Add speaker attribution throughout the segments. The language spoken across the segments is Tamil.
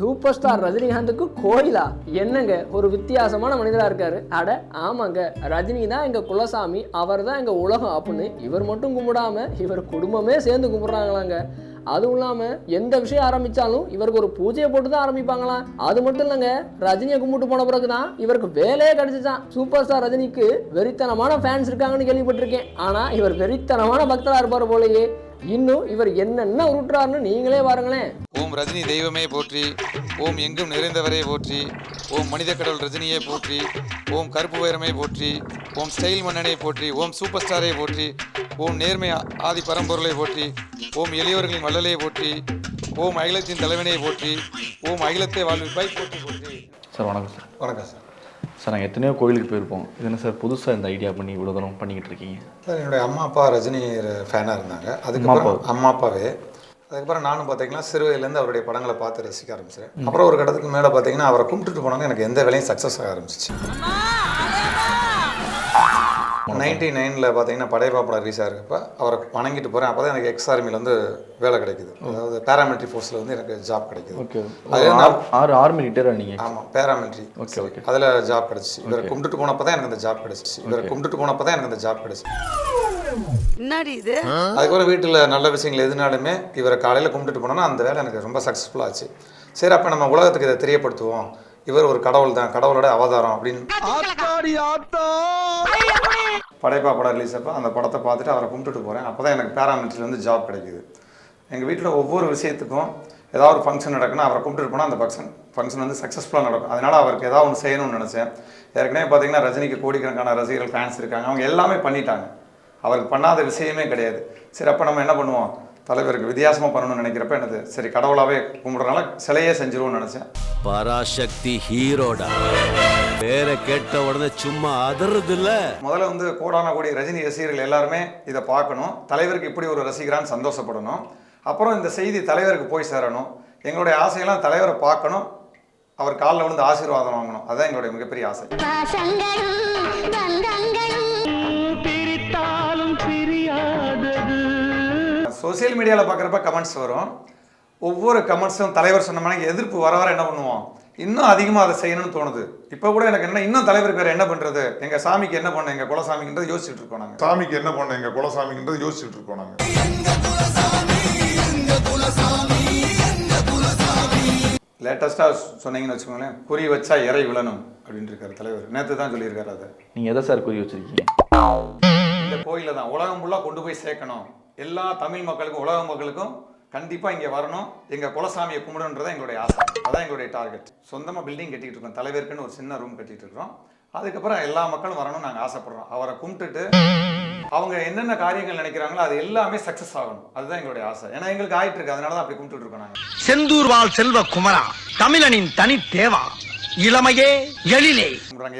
Speaker 1: சூப்பர் ஸ்டார் ரஜினிகாந்துக்கு கோயிலா? என்னங்க? ஒரு வித்தியாசமான மனிதராக இருக்காரு. அட ஆமாங்க. ரஜினி தான் எங்கள் குலசாமி அவர் தான் எங்கள் உலகம் அப்படின்னு இவர் மட்டும் கும்பிடாம இவர் குடும்பமே சேர்ந்து கும்பிட்றாங்களாங்க. அதுவும் இல்லாமல் எந்த விஷயம் ஆரம்பிச்சாலும் இவருக்கு ஒரு பூஜையை போட்டு தான் ஆரம்பிப்பாங்களாம் அது மட்டும் இல்லைங்க. ரஜினியை கும்பிட்டு போன பிறகு தான் இவருக்கு வேலையே கிடச்சிச்சான் சூப்பர் ஸ்டார் ரஜினிக்கு வெறித்தனமான ஃபேன்ஸ் இருக்காங்கன்னு கேள்விப்பட்டிருக்கேன். ஆனால் இவர் வெறித்தனமான பக்தராக இருப்பார் போலயே. இன்னும் இவர் என்னென்ன உருட்டுறாருன்னு நீங்களே பாருங்களேன்.
Speaker 2: ஓம் ரஜினி தெய்வமே போற்றி ஓம் எங்கும் நிறைந்தவரே போற்றி ஓம் மனித கடவுள் ரஜினியே போற்றி ஓம் கருப்பு வைரமே போற்றி ஓம் ஸ்டைல் மன்னனே போற்றி ஓம் சூப்பர் ஸ்டாரே போற்றி ஓம் நேர்மை ஆதி பரம்பொருளை போற்றி ஓம் எளியவர்களின் வள்ளலே போற்றி ஓம் அகிலத்தின் தலைவனே போற்றி ஓம் அகிலத்தை வாழ்விப்பாய் போற்றி போற்றி.
Speaker 3: சார் வணக்கம் சார்.
Speaker 2: வணக்கம் சார்.
Speaker 3: சார் நாங்கள் எத்தனையோ கோயிலுக்கு போயிருப்போம். இது என்ன சார் புதுசாக இந்த ஐடியா பண்ணி இவ்வளோ தூரம் பண்ணிக்கிட்டு இருக்கீங்க?
Speaker 4: சார் என்னுடைய அம்மா அப்பா ரஜினி ஃபேனாக இருந்தாங்க. அதுக்கப்புறம் அம்மா அப்பாவே அதுக்கப்புறம் நானும் பார்த்தீங்கன்னா சிறு வயதுலேருந்து அவருடைய படங்களை பார்த்து ரசிக்க ஆரம்பிச்சேன் அப்புறம் ஒரு கட்டத்துக்கு மேலே பார்த்தீங்கன்னா அவரை கும்பிட்டுட்டு போனாங்க எனக்கு எந்த வேலையும் சக்ஸஸ் ஆக ஆரம்பிச்சிச்சு. நைன்டி நைனில் பார்த்தீங்கன்னா படையப்பா படம் ரிலீஸ் ஆகிறப்ப அவரை வணங்கிட்டு போகிறேன் அப்போ தான் எனக்கு எக்ஸ் ஆர்மியில் வந்து வேலை கிடைக்குது. அதாவது பேராமிலிட்ரி ஃபோர்ஸில் வந்து எனக்கு ஜாப் கிடைக்குது.
Speaker 3: ஓகே ஆறு ஆர்மி ரிட்டையர் நீங்கள்
Speaker 4: ஆமாம் பேராமிலிட்ரி
Speaker 3: ஓகே ஓகே
Speaker 4: அதில் ஜாப் கிடச்சிச்சு. இவரை கும்பிட்டுட்டு போனப்போ தான் எனக்கு அந்த ஜாப் கிடச்சிச்சு. இவரை கும்பிட்டுட்டு போனப்போ தான் எனக்கு அந்த ஜாப் கிடச்சிச்சு.
Speaker 5: என்னடி இது.
Speaker 4: அதுக்கப்புறம் வீட்டில் நல்ல விஷயங்கள் எதுனாலுமே இவரை காலையில் கும்பிட்டுட்டு போனோன்னா அந்த வேலை எனக்கு ரொம்ப சக்ஸஸ்ஃபுல் ஆச்சு. சரி அப்போ நம்ம உலகத்துக்கு இதை தெரியப்படுத்துவோம். இவர் ஒரு கடவுள் தான் கடவுளோட அவதாரம் அப்படின்னு. படைப்பா படம் ரிலீஸ் அப்போ அந்த படத்தை பார்த்துட்டு அவரை கும்பிட்டுட்டு போகிறேன் அப்போ தான் எனக்கு பேராமிலிட்ரியில் வந்து ஜாப் கிடைக்குது. எங்கள் வீட்டில் ஒவ்வொரு விஷயத்துக்கும் ஏதாவது ஒரு ஃபங்க்ஷன் நடக்குன்னா அவரை கும்பிட்டுட்டு போனால் அந்த ஃபங்க்ஷன் ஃபங்க்ஷன் வந்து சக்ஸஸ்ஃபுல்லாக நடக்கும். அதனால் அவருக்கு ஏதாவது ஒன்று செய்யணும்னு நினச்சேன். ஏற்கனவே பார்த்தீங்கன்னா ரஜினிக்கு கோடிக்கணக்கான ரசிகர்கள் ஃபேன்ஸ் இருக்காங்க. அவங்க எல்லாமே பண்ணிட்டாங்க. அவருக்கு பண்ணாத விஷயமே கிடையாது. சரி அப்போ நம்ம என்ன பண்ணுவோம்? தலைவருக்கு வித்தியாசமாக பண்ணணும்னு நினைக்கிறப்ப என்னது? சரி கடவுளாகவே கும்பிட்றதுனால சிலையே செஞ்சிருவோம்னு நினச்சேன்.
Speaker 6: பராசக்தி ஹீரோடா. பேரை கேட்ட உடனே சும்மா அதறது இல்ல
Speaker 4: முதல்ல வந்து கோடான கோடி ரஜினி ரசிகர்கள் எல்லாருமே இதை பார்க்கணும். தலைவருக்கு இப்படி ஒரு ரசிகரான்னு சந்தோஷப்படணும். அப்புறம் இந்த செய்தி தலைவருக்கு போய் சேரணும். எங்களுடைய ஆசையெல்லாம் தலைவரை பார்க்கணும். அவர் காலில் விழுந்து ஆசீர்வாதம் வாங்கணும். அதுதான் எங்களுடைய மிகப்பெரிய ஆசை. சோசியல் மீடியாவில் பார்க்குறப்ப கமெண்ட்ஸ் வரும். ஒவ்வொரு கமெண்ட்ஸும் தலைவர் சொன்ன மாதிரி எதிர்ப்பு வர வர என்ன பண்ணுவோம்? இன்னும் அதிகமாக அதை செய்யணும்னு தோணுது. இப்போ கூட எனக்கு என்ன இன்னும் தலைவருக்கு வேறு என்ன பண்ணுறது எங்கள் சாமிக்கு என்ன பண்ண எங்கள் குலசாமின்றது யோசிச்சுட்டு இருக்கோம் நாங்கள்
Speaker 7: சாமிக்கு என்ன பண்ண எங்க குலசாமின்றது யோசிச்சுட்டு இருக்கோம் நாங்க.
Speaker 4: லேட்டஸ்ட்டாக சொன்னீங்கன்னு வச்சுக்கோங்களேன் குறி வச்சா இறை விழணும் அப்படின்ட்டு இருக்காரு தலைவர். நேற்று தான் சொல்லியிருக்காரு அதை.
Speaker 3: நீங்கள் எதை சார் குறி வச்சிருக்கீங்க?
Speaker 4: இந்த கோயில தான். உலகம் ஃபுல்லாக கொண்டு போய் சேர்க்கணும். எல்லா தமிழ் மக்களுக்கும் உலக மக்களுக்கும் கண்டிப்பாக இங்கே வரணும். எங்கள் குலசாமியை கும்பிடணுன்றதான் எங்களுடைய ஆசை. அதான் எங்களுடைய டார்கெட் சொந்தமாக பில்டிங் கட்டிட்டு இருக்கோம். தலைவருக்குன்னு ஒரு சின்ன ரூம் கட்டிட்டு இருக்கோம். அதுக்கப்புறம் எல்லா மக்களும் வரணும்னு நாங்கள் ஆசைப்படுறோம். அவரை கும்பிட்டுட்டு அவங்க என்னென்ன காரியங்கள் நினைக்கிறாங்களோ அது எல்லாமே சக்ஸஸ் ஆகணும். அதுதான் எங்களுடைய ஆசை. ஏன்னா எங்களுக்கு ஆயிட்டு இருக்கு. அதனால தான் அப்படி கும்பிட்டுட்டு இருக்கோம் நாங்கள்
Speaker 8: செந்தூர் வாழ் செல்வ குமரா. தமிழனின் தனி தேவா. இளமையே எழிலே.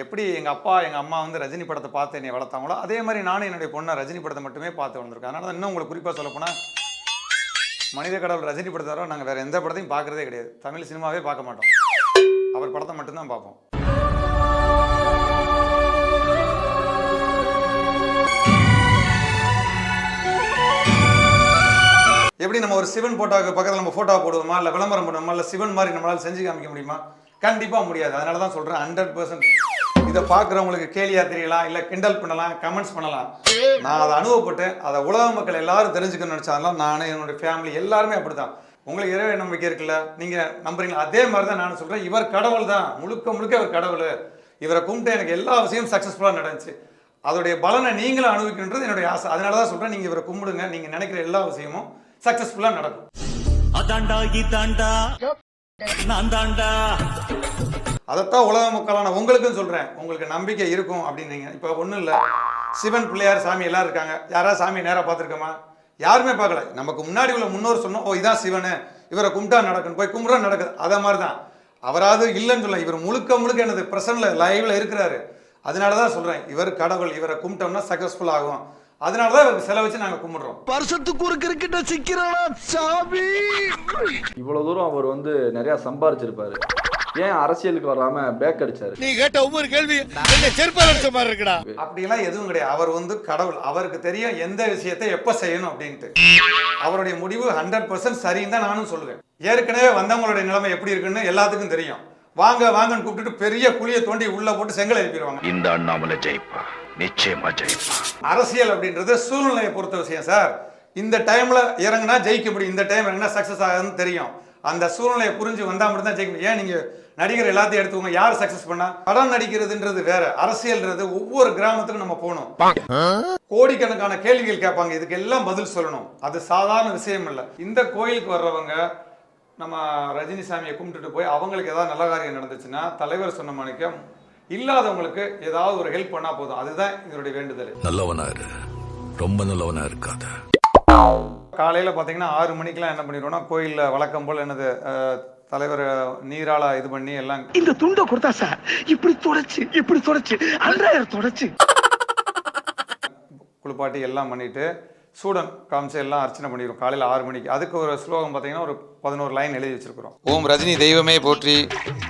Speaker 4: எப்படி எங்கள் அப்பா எங்கள் அம்மா வந்து ரஜினி படத்தை பார்த்து என்னை வளர்த்தாங்களோ அதே மாதிரி நானும் என்னுடைய பொண்ணை ரஜினி படத்தை மட்டுமே பார்த்து வளர்ந்துருக்கேன். அதனால தான் இன்னும் உங்களுக்கு குறிப்பாக சொல்ல போனால் மனித கடவுள் ரஜினி படத்தை தவிர நாங்கள் வேறு எந்த படத்தையும் பார்க்குறதே கிடையாது. தமிழ் சினிமாவே பார்க்க மாட்டோம். அவர் படத்தை மட்டும்தான் பார்ப்போம். எப்படி நம்ம ஒரு சிவன் போட்டோவுக்கு பக்கத்தில் நம்ம ஃபோட்டோ போடுவோமா? இல்லை விளம்பரம் பண்ணுவோமா இல்லை சிவன் மாதிரி நம்மளால் செஞ்சு காமிக்க முடியுமா? கண்டிப்பாக முடியாது. அதனால தான் சொல்கிறேன் ஹண்ட்ரட் பர்சன்ட் இதை பார்க்குறவங்களுக்கு கேலியாக தெரியலாம் இல்லை கிண்டல் பண்ணலாம் கமெண்ட்ஸ் பண்ணலாம். நான் அதை அனுபவப்பட்டேன். அதை உலக மக்கள் எல்லாரும் தெரிஞ்சுக்கணும்னு நினச்சாலும் நான் என்னுடைய ஃபேமிலி எல்லாருமே அப்படி தான் உங்களுக்கு இறைவ நம்பிக்கை இருக்குல்ல நீங்கள் நம்புறீங்களா? அதே மாதிரி தான் நான் சொல்கிறேன் இவர் கடவுள் தான் முழுக்க முழுக்க இவர் கடவுள். இவரை கும்பிட்டு எனக்கு எல்லா விஷயமும் சக்ஸஸ்ஃபுல்லாக நடந்துச்சு. அதோடைய பலனை நீங்களும் அனுபவிக்கணுன்றது என்னுடைய ஆசை. அதனால தான் சொல்கிறேன் நீங்கள் இவரை கும்பிடுங்க. நீங்கள் நினைக்கிற எல்லா விஷயமும் சக்ஸஸ்ஃபுல்லாக நடக்கும்.
Speaker 6: அதாண்டா இதாண்டா நான் தாண்டா
Speaker 4: அதைத்தான் உலக மக்களான உங்களுக்கும் சொல்கிறேன் உங்களுக்கு நம்பிக்கை இருக்கும் அப்படின்னீங்க. இப்போ ஒன்றும் இல்லை. சிவன் பிள்ளையார் சாமி எல்லாம் இருக்காங்க. யாராவது சாமி நேராக பார்த்துருக்கோமா? யாருமே பார்க்கல. நமக்கு முன்னாடி உள்ள முன்னோர் சொன்னோம் ஓ இதான் சிவனு. இவரை கும்பிட்டா நடக்கும் போய் கும்பிட்றா நடக்குது. அதே மாதிரி தான் அவராவது இல்லைன்னு சொல்ல இவர் முழுக்க முழுக்க எனது பிரசன்ல லைவ்ல இருக்கிறாரு. அதனால தான் சொல்கிறேன் இவர் கடவுள். இவரை கும்பிட்டோம்னா சக்ஸஸ்ஃபுல் ஆகும். அதனால தான் இவருக்கு செலவு வச்சு நாங்கள் கும்பிட்றோம்.
Speaker 8: வருஷத்துக்கு ஒரு கிரிக்கெட்ட சிக்கிறானா சாமி!
Speaker 3: இவ்வளோ தூரம் அவர் வந்து நிறையா சம்பாரிச்சிருப்பாரு. ஏன் அரசியலுக்கு வராம பேக் அடிச்சாரு?
Speaker 8: நீ கேட்ட ஒவ்வொரு கேள்வி என்ன செருப்பால் அடிச்ச மாதிரி இருக்குடா.
Speaker 4: அப்படியெல்லாம் எதுவும் கிடையாது. அவர் வந்து கடவுள். அவருக்கு தெரியும் எந்த விஷயத்தை எப்போ செய்யணும் அப்படின்ட்டு. அவருடைய முடிவு ஹண்ட்ரட் பர்சன்ட் சரின்னு தான் நானும் சொல்லுவேன். ஏற்கனவே வந்தவங்களுடைய நிலைமை எப்படி இருக்குன்னு எல்லாத்துக்கும் தெரியும். வாங்க வாங்கன்னு கூப்பிட்டுட்டு பெரிய குழியை தோண்டி உள்ள போட்டு செங்கல் எழுப்பிடுவாங்க.
Speaker 8: இந்த அண்ணாமலை ஜெயிப்பா? நிச்சயமா ஜெயிப்பா.
Speaker 4: அரசியல் அப்படின்றது சூழ்நிலையை பொறுத்த விஷயம் சார். இந்த டைமில் இறங்குனா ஜெயிக்க முடியும் இந்த டைம் இறங்கினா சக்ஸஸ் ஆகுதுன்னு தெரியும். அந்த சூழ்நிலையை புரிஞ்சு வந்தால் மட்டும் தான் ஜெயிக்க முடியும். ஏன் நீங்கள் நடிகர் எல்லாத்தையும் எடுத்துக்கோங்க யார் சக்ஸஸ் பண்ணா? படம் நடிக்கிறதுன்றது வேற அரசியல்ன்றது ஒவ்வொரு கிராமத்துக்கும் நம்ம போகணும். கோடிக்கணக்கான கேள்விகள் கேட்பாங்க இதுக்கு எல்லாம் பதில் சொல்லணும். அது சாதாரண விஷயம் இல்லை. இந்த கோயிலுக்கு வர்றவங்க நம்ம ரஜினி சாமியை கும்பிட்டுட்டு போய் அவங்களுக்கு ஏதாவது நல்ல காரியம் நடந்துச்சுன்னா தலைவர் சொன்ன மணிக்கு இல்லாதவங்களுக்கு ஏதாவது ஒரு ஹெல்ப் பண்ணா போதும். அதுதான் இதனுடைய வேண்டுதல்.
Speaker 6: நல்லவனா இரு. ரொம்ப நல்லவனா இருக்காத.
Speaker 4: காலையில் பார்த்தீங்கன்னா ஆறு மணிக்கெலாம் என்ன பண்ணிடுவோம்னா கோயிலில் வழக்கம் போல் என்னது அஹ், தலைவர் நீரால இது பண்ணி எல்லாம்
Speaker 8: இந்த துண்டை கொடுத்தா சார் இப்படி தொடச்சு இப்படி தொடச்சு அன்றாயிரம் தொடச்சு.
Speaker 4: குளிப்பாட்டி எல்லாம் பண்ணிட்டு சூடன் காமிச்சு எல்லாம் அர்ச்சனை பண்ணிடுவோம். காலையில் ஆறு மணிக்கு. அதுக்கு ஒரு ஸ்லோகம் பார்த்தீங்கன்னா ஒரு பதினோரு லைன் எழுதி வச்சிருக்கிறோம்.
Speaker 2: ஓம் ரஜினி தெய்வமே போற்றி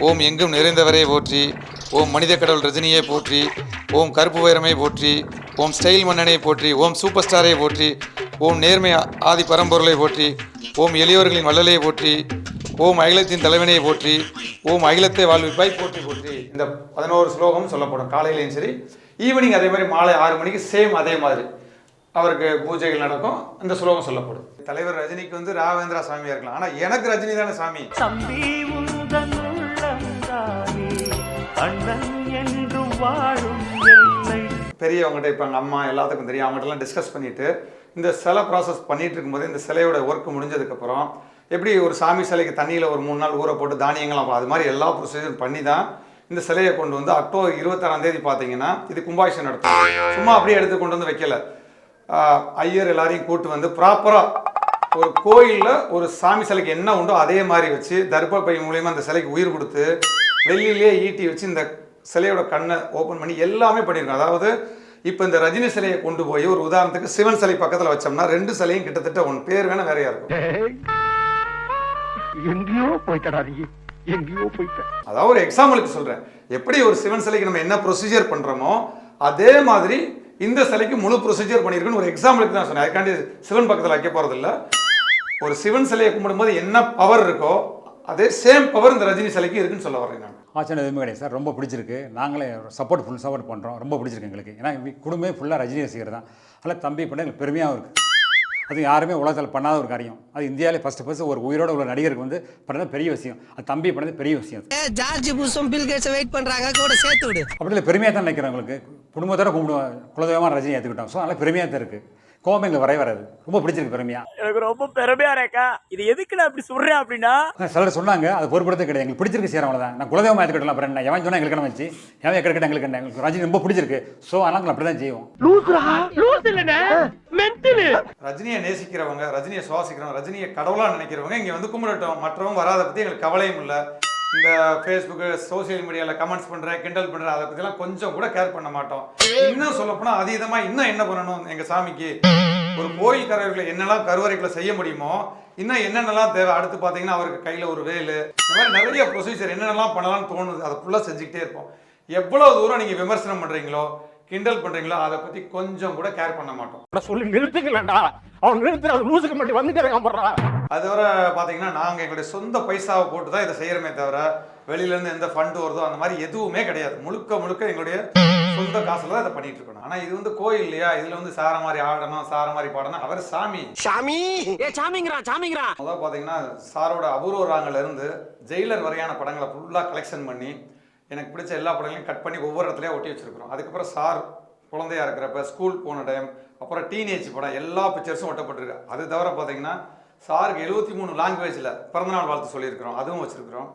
Speaker 2: ஓம் எங்கும் நிறைந்தவரே போற்றி ஓம் மனித கடவுள் ரஜினியே போற்றி ஓம் கருப்பு வைரமே போற்றி ஓம் ஸ்டைல் மன்னனை போற்றி ஓம் சூப்பர் ஸ்டாரை போற்றி ஓம் நேர்மை ஆதி பரம்பொருளை போற்றி ஓம் எளியவர்களின் வள்ளலையை போற்றி ஓம் அகிலத்தின் தலைவனையை போற்றி ஓம் அகிலத்தை வாழ்விப்பாய் போற்றி போற்றி.
Speaker 4: இந்த பதினோரு ஸ்லோகம் சொல்லப்படும். காலையிலையும் சரி ஈவினிங் அதே மாதிரி மாலை ஆறு மணிக்கு சேம் அதே மாதிரி. அவருக்கு பூஜைகள் நடக்கும். இந்த ஸ்லோகம் சொல்லப்படும். தலைவர் ரஜினிக்கு வந்து ராகவேந்திரா சாமியா இருக்கலாம். ஆனால் எனக்கு ரஜினி தானே சாமி.
Speaker 9: அண்ணன் என்று வாழும்
Speaker 4: பெரியவங்ககிட்ட இப்போ எங்கள் அம்மா எல்லாத்துக்கும் தெரியும். அவங்ககிட்டலாம் டிஸ்கஸ் பண்ணிட்டு இந்த சிலை ப்ராசஸ் பண்ணிகிட்டு இருக்கும்போது இந்த சிலையோட ஒர்க் முடிஞ்சதுக்கப்புறம் எப்படி ஒரு சாமி சிலைக்கு தண்ணியில் ஒரு மூணு நாள் ஊற போட்டு தானியங்கள்லாம் அது மாதிரி எல்லா ப்ரொசீஜர் பண்ணி தான் இந்த சிலையை கொண்டு வந்து அக்டோபர் இருபத்தாறாம் தேதி பார்த்தீங்கன்னா இது கும்பாபிஷன் நடத்தும் சும்மா அப்படியே எடுத்து கொண்டு வந்து வைக்கல. ஐயர் எல்லாரையும் கூட்டு வந்து ப்ராப்பராக ஒரு கோயிலில் ஒரு சாமி சிலைக்கு என்ன உண்டோ அதே மாதிரி வச்சு தர்ப பை மூலியமாக அந்த சிலைக்கு உயிர் கொடுத்து வெளியிலேயே ஈட்டி வச்சு இந்த சிலையோட கண்ணை ஓப்பன் பண்ணி எல்லாமே பண்ணியிருக்கோம். அதாவது இப்போ இந்த ரஜினி சிலையை கொண்டு போய் ஒரு உதாரணத்துக்கு சிவன் சிலை பக்கத்தில் வச்சோம்னா ரெண்டு சிலையும் கிட்டத்தட்ட ஒன் பேர் வேணா வேறையா இருக்கும்.
Speaker 8: எங்கேயோ போயிட்டடா நீ. எங்கேயோ போயிட்ட.
Speaker 4: அதாவது ஒரு எக்ஸாம்பிளுக்கு சொல்றேன். எப்படி ஒரு சிவன் சிலைக்கு நம்ம என்ன ப்ரொசீஜர் பண்றோமோ அதே மாதிரி இந்த சிலைக்கு முழு ப்ரொசீஜர் பண்ணியிருக்குன்னு ஒரு எக்ஸாம்பிளுக்கு தான் சொன்னேன். அதுக்காண்டி சிவன் பக்கத்தில் வைக்க போறது இல்ல. ஒரு சிவன் சிலையை கும்பிடும்போது என்ன பவர் இருக்கோ அதே சேம் பவர் இந்த ரஜினி சிலைக்கு இருக்குன்னு சொல்ல வரேன் நான்.
Speaker 10: ஆச்சரியம் எதுவுமே கிடையாது சார் ரொம்ப பிடிச்சிருக்கு. நாங்களே சப்போர்ட் ஃபுல் சப்போர்ட் பண்ணுறோம் ரொம்ப பிடிச்சிருக்கு எங்களுக்கு. ஏன்னா குடும்பமே ஃபுல்லாக ரஜினி ரசிகர் தான். அதனால் தம்பி பண்ண எங்களுக்கு பெருமையாகவும் இருக்குது அது யாருமே உலகத்தில் பண்ணாத ஒரு காரியம். அது இந்தியாவிலே ஃபஸ்ட்டு ஃபஸ்ட்டு ஒரு உயிரோட உள்ள நடிகருக்கு வந்து பண்ணது பெரிய விஷயம். அது தம்பி பண்ணது பெரிய விஷயம்.
Speaker 5: ஜார்ஜ் புஷும் பில் கேட்ஸ் வெயிட் பண்றாங்க. கூட சேர்த்து விடு.
Speaker 10: அப்படி இல்லை பெருமையாக தான் நினைக்கிறேன் உங்களுக்கு. குடும்பத்தோட கும்பிடுவோம். குலதெய்வமாக ரஜினி ஏற்றுக்கிட்டோம் ஸோ அதனால் பெருமையாக தான் இருக்குது கோவம் எங்களுக்கு வரைய வராது. ரொம்ப பிடிச்சிருக்கு பெருமையாக
Speaker 9: எனக்கு ரொம்ப பெருமையா இருக்கா இது எதுக்கு நான் இப்படி சொல்றேன் அப்படின்னா
Speaker 10: சிலர் சொன்னாங்க அது பொறுப்படுத்த கிடையாது. எங்களுக்கு பிடிச்சிருக்கு சேர அவ்வளோதான் நான் குலதெய்வம் ஏற்றுக்கிட்டலாம் அப்புறம் என்ன எவன் சொன்னால் எங்களுக்கு என்ன வச்சு எவன் எக்கடிக்கிட்ட எங்களுக்கு என்ன? எங்களுக்கு ரஜினி ரொம்ப பிடிச்சிருக்கு. ஸோ அதனால் நாங்கள் அப்படி தான் செய்வோம்
Speaker 4: ரஜினியை நேசிக்கிறவங்க ரஜினியை சுவாசிக்கிறவங்க ரஜினியை கடவுளா நினைக்கிறவங்க இங்க வந்து கும்பிடட்டும். மற்றவங்க வராத பத்தி எங்களுக்கு கவலையும் இல்லை. இந்த ஃபேஸ்புக்கு சோஷியல் மீடியாவில் கமெண்ட்ஸ் பண்ணுறேன் கிண்டல் பண்ணுற அதை பற்றிலாம் கொஞ்சம் கூட கேர் பண்ண மாட்டோம். இன்னும் சொல்லப்போனால் அதீதமாக இன்னும் என்ன பண்ணணும் எங்கள் சாமிக்கு? ஒரு கோயில் கருவறைகளை என்னெல்லாம் கருவறைகளை செய்ய முடியுமோ இன்னும் என்னென்னலாம் தேவை? அடுத்து பார்த்தீங்கன்னா அவருக்கு கையில் ஒரு வேலு. இந்த மாதிரி நிறைய ப்ரொசீஜர் என்னென்னலாம் பண்ணலாம்னு தோணுது. அதை ஃபுல்லாக செஞ்சுக்கிட்டே இருப்போம். எவ்வளோ தூரம் நீங்கள் விமர்சனம் பண்ணுறீங்களோ கிண்டல் பண்ணுறீங்களோ அதை பற்றி கொஞ்சம் கூட கேர் பண்ண மாட்டோம்.
Speaker 8: சொல்லி நிறுத்துக்கலடா அவன் நிறுத்துற அது லூசுக்கு மட்டும் வந்துட்டு போடுறா
Speaker 4: அது தவிர பார்த்தீங்கன்னா நாங்கள் எங்களுடைய சொந்த பைசாவை போட்டு தான் இதை செய்கிறோமே தவிர வெளியிலேருந்து எந்த ஃபண்டு வருதோ அந்த மாதிரி எதுவுமே கிடையாது. முழுக்க முழுக்க எங்களுடைய சொந்த காசுல தான் இதை பண்ணிட்டு இருக்கணும். ஆனால் இது வந்து கோயில் இல்லையா? இதில் வந்து சார மாதிரி ஆடணும் சார மாதிரி பாடணும். அவர் சாமி.
Speaker 8: சாமி!
Speaker 5: ஏ சாமிங்கிறான் சாமிங்கிறான்
Speaker 4: முதல் பார்த்தீங்கன்னா சாரோட அபூர்வ ராங்கல இருந்து ஜெயிலர் வரையான படங்களை ஃபுல்லாக கலெக்ஷன் பண்ணி எனக்கு பிடிச்ச எல்லா படங்களையும் கட் பண்ணி ஒவ்வொரு இடத்துலையும் ஒட்டி வச்சிருக்கிறோம். அதுக்கப்புறம் சார் குழந்தையா இருக்கிறப்ப ஸ்கூல் போன டைம் அப்புறம் டீனேஜ் படம் எல்லா பிக்சர்ஸும் ஒட்டப்பட்டிருக்கு. அது தவிர பார்த்தீங்கன்னா சாருக்கு எழுபத்தி மூணு லாங்குவேஜில் பிறந்தநாள் வாழ்த்து சொல்லியிருக்கிறோம். அதுவும் வச்சுருக்கிறோம்.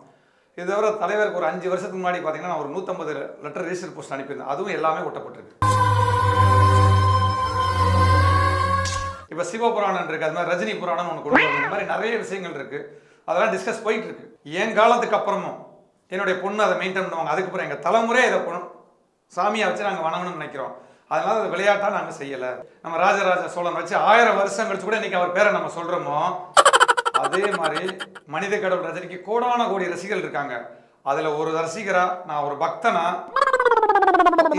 Speaker 4: இது தவிர தலைவருக்கு ஒரு அஞ்சு வருஷத்துக்கு முன்னாடி பார்த்தீங்கன்னா நான் ஒரு நூற்றம்பது லெட்டர் ரிஜிஸ்டர் போஸ்ட் அனுப்பியிருந்தேன். அதுவும் எல்லாமே ஒட்டப்பட்டிருக்கு. இப்போ சிவபுராணம் இருக்குது அது மாதிரி ரஜினி புராணம் ஒன்று கொண்டு இந்த மாதிரி நிறைய விஷயங்கள் இருக்குது அதெல்லாம் டிஸ்கஸ் போயிட்டு இருக்கு. என் காலத்துக்கு அப்புறமும் என்னுடைய பொண்ணு அதை மெயின்டைன் பண்ணுவாங்க. அதுக்கப்புறம் எங்கள் தலைமுறையே இதை பொண்ணு சாமியை வச்சு நாங்கள் வணங்கணும்னு நினைக்கிறோம். அதனால அது விளையாட்டாக நாங்கள் செய்யலை. நம்ம ராஜராஜ சோழன் வச்சு ஆயிரம் வருஷம் கழிச்சு கூட இன்றைக்கி அவர் பேரை நம்ம சொல்கிறோமோ அதே மாதிரி மனித கடவுள் ரஜினிக்கு கோடான கோடி ரசிகர்கள் இருக்காங்க. அதில் ஒரு ரசிகரா நான் ஒரு பக்தனா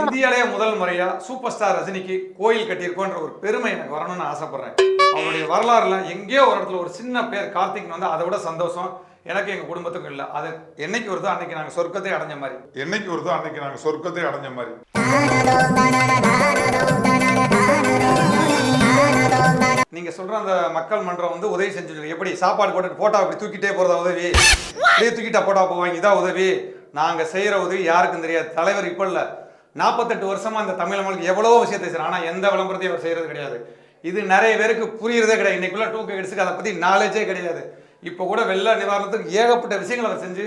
Speaker 4: இந்தியாலே முதல் முறையா சூப்பர் ஸ்டார் ரஜினிக்கு கோயில் கட்டியிருக்கோன்ற ஒரு பெருமை எனக்கு வரணும்னு ஆசைப்படுறேன். அவருடைய வரலாறுல எங்கேயோ ஒரு இடத்துல ஒரு சின்ன பேர் கார்த்திக் வந்து அதை விட சந்தோஷம். எனக்கு எங்க குடும்பத்துக்கும் இல்லை. அது என்னைக்கு வருதோ அன்னைக்கு நாங்க சொர்க்கத்தை அடைஞ்ச மாதிரி.
Speaker 7: என்னைக்கு வருதோ அன்னைக்கு நாங்க சொர்க்கத்தை அடைஞ்ச மாதிரி.
Speaker 4: நீங்க சொல்ற அந்த மக்கள் மன்றம் வந்து உதவி செஞ்சு எப்படி சாப்பாடு போட்டு போட்டோ அப்படி தூக்கிட்டே போறதா உதவி? அப்படியே தூக்கிட்டா போட்டோ போவாங்க. இதான் உதவி? நாங்க செய்யற உதவி யாருக்கும் தெரியாது. தலைவர் இப்ப இல்ல. நாற்பத்தெட்டு வருஷமா இந்த தமிழ் மக்களுக்கு எவ்வளவோ விஷயத்தை செய்யறாங்க ஆனா எந்த விளம்பரத்தையும் அவர் செய்யறது கிடையாது. இது நிறைய பேருக்கு புரியுறதே கிடையாது. இன்னைக்குள்ள டூ கிட்ஸுக்கு அதை பத்தி நாலேஜே கிடையாது. இப்போ கூட வெள்ள நிவாரணத்துக்கு ஏகப்பட்ட விஷயங்களை அவர் செஞ்சு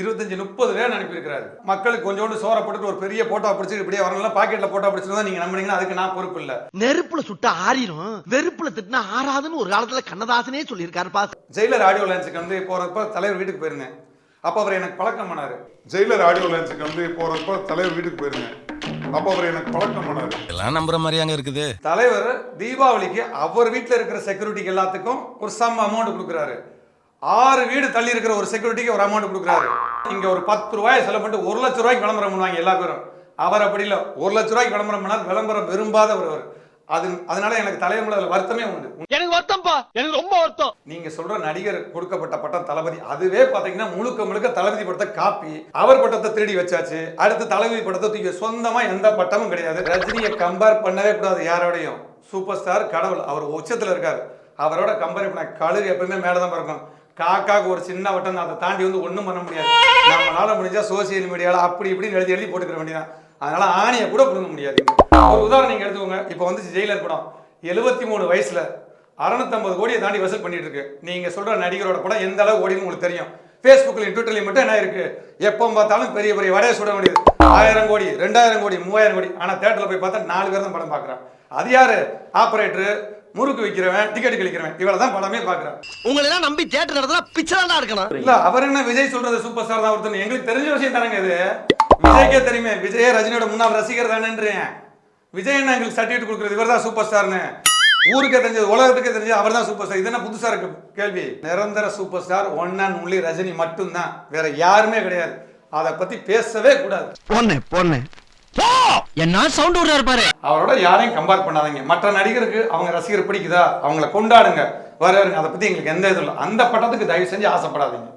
Speaker 4: இருபத்தஞ்சு முப்பது வேன் அனுப்பியிருக்கிறாரு. மக்களுக்கு கொஞ்சோண்டு சோற போட்டுட்டு ஒரு பெரிய போட்டோ பிடிச்சி இப்படியே வரலாம் பாக்கெட்ல போட்டோ பிடிச்சிருந்தா நீங்க நம்புனீங்கன்னா அதுக்கு நான் பொறுப்பு இல்லை.
Speaker 8: நெருப்புல சுட்டா ஆறிரும். வெறுப்புல திட்டினா ஆறாதுன்னு ஒரு காலத்துல கண்ணதாசனே சொல்லியிருக்காரு பாஸ்.
Speaker 4: ஜெயிலர் ஆடியோ லான்ச்சுக்கு வந்து போறப்ப தலைவர் வீட்டுக்கு போயிருந்தேன். அப்போ அவர் எனக்கு பழக்கம் பண்ணாரு.
Speaker 7: ஜெயிலர் ஆடியோ லான்ச்சுக்கு வந்து போறப்ப தலைவர் வீட்டுக்கு போயிருந்தேன். அப்போ அவர் எனக்கு பழக்கம் பண்ணாரு.
Speaker 6: எல்லாம் நம்புற மாதிரி அங்க இருக்குது.
Speaker 4: தலைவர் தீபாவளிக்கு அவர் வீட்டில் இருக்கிற செக்யூரிட்டிக்கு எல்லாத்துக்கும் ஒரு சம் அமௌண்ட் கொடுக்குறாரு. ஆறு வீடு தள்ளி இருக்கிற ஒரு செக்யூரிட்டிக்கு ஒரு அமௌண்ட் கொடுக்குறாரு. இங்க ஒரு பத்து ரூபாய் செலவு பண்ணிட்டு ஒரு லட்ச ரூபாய்க்கு விளம்பரம் பண்ணுவாங்க எல்லா பேரும். அவர் அப்படி இல்லை. ஒரு லட்ச ரூபாய்க்கு விளம்பரம் பண்ணார் விளம்பரம் விரும்பாத ஒருவர். அது அதனால எனக்கு தலைவர் மேல அதுல வருத்தமே உண்டு.
Speaker 8: எனக்கு வருத்தம்ப்பா. எனக்கு ரொம்ப வருத்தம்.
Speaker 4: நீங்க சொல்ற நடிகர் கொடுக்கப்பட்ட பட்டம் தளபதி அதுவே பாத்தீங்கன்னா முழுக்க முழுக்க தளபதி படத்தை காப்பி அவர் பட்டத்தை திருடி வச்சாச்சு. அடுத்து தளபதி படத்தை தூக்கி சொந்தமா எந்த பட்டமும் கிடையாது. ரஜினியை கம்பேர் பண்ணவே கூடாது யாரோடையும். சூப்பர் ஸ்டார் கடவுள் அவர் உச்சத்துல இருக்காரு. அவரோட கம்பேர் பண்ண கழுகு எப்பவுமே மேலதான் இருக்கும் காக்காவுக்கு ஒரு சின்ன வட்டம் அதை தாண்டி வந்து ஒன்றும் பண்ண முடியாது. நம்மளால முடிஞ்சா சோசியல் மீடியாவில் அப்படி இப்படின்னு எழுதி எழுதி போட்டுக்கிற வேண்டியதான் அதனால ஆணையை கூட கொடுக்க முடியாது. ஒரு உதாரணம் நீங்க எடுத்துக்கோங்க. இப்போ வந்து ஜெயிலர் படம். எழுபத்தி மூணு வயசுல அறுநூத்தம்பது கோடியை தாண்டி வசூல் பண்ணிட்டு இருக்கு நீங்க சொல்ற நடிகரோட படம் எந்த அளவு ஓடினு உங்களுக்கு தெரியும். ஃபேஸ்புக்லையும் ட்விட்டர்லையும் மட்டும் என்ன இருக்கு? எப்போ பார்த்தாலும் பெரிய பெரிய வடையை சுட முடியுது ஆயிரம் கோடி ரெண்டாயிரம் கோடி மூவாயிரம் கோடி. ஆனால் தேட்டரில் போய் பார்த்தா நாலு பேர் தான் படம் பார்க்குறான் அது யார்? ஆபரேட்டர் முறுக்கு விற்கிறவன் டிக்கெட் கிழிக்கிறவன் இவளை தான் படமே பார்க்கறான்.
Speaker 8: உங்களை எல்லாம் நம்பி தேட்டர் நடத்தினா பிச்சை இருக்கணும்.
Speaker 4: இல்ல அவர் என்ன விஜய் சொல்றது சூப்பர் ஸ்டார் தான் ஒருத்தர் எங்களுக்கு தெரிஞ்ச விஷயம் தானங்க இது. விஜய்க்கே தெரியுமே விஜயே ரஜினியோட முன்னாள் ரசிகர் தானேன்றேன் விஜய் என்ன எங்களுக்கு சர்டிஃபிகேட் கொடுக்குறது? இவர் தான் சூப்பர் ஸ்டார்னு ஊருக்கே தெரிஞ்சது உலகத்துக்கே தெரிஞ்சது அவர் தான் சூப்பர் ஸ்டார் இது என்ன புதுசா இருக்கு கேள்வி? நிரந்தர super star one and only Rajini மட்டும்தான். வேற யாருமே கிடையாது. அதை பத்தி பேசவே கூடாது.
Speaker 8: பொண்ணு பொண்ணு. என்ன சவுண்ட் விடுறாரு பாரு.
Speaker 4: அவரோட யாரையும் கம்பேர் பண்ணாதீங்க. மற்ற நடிகருக்கு அவங்க ரசிகர் பிடிக்குதா? அவங்கள கொண்டாடுங்க. வரவருங்க அதை பத்தி எங்களுக்கு எந்த இதுவும் இல்லை. அந்த பட்டத்துக்கு தயவு செஞ்சு ஆசைப்படாதீங்க.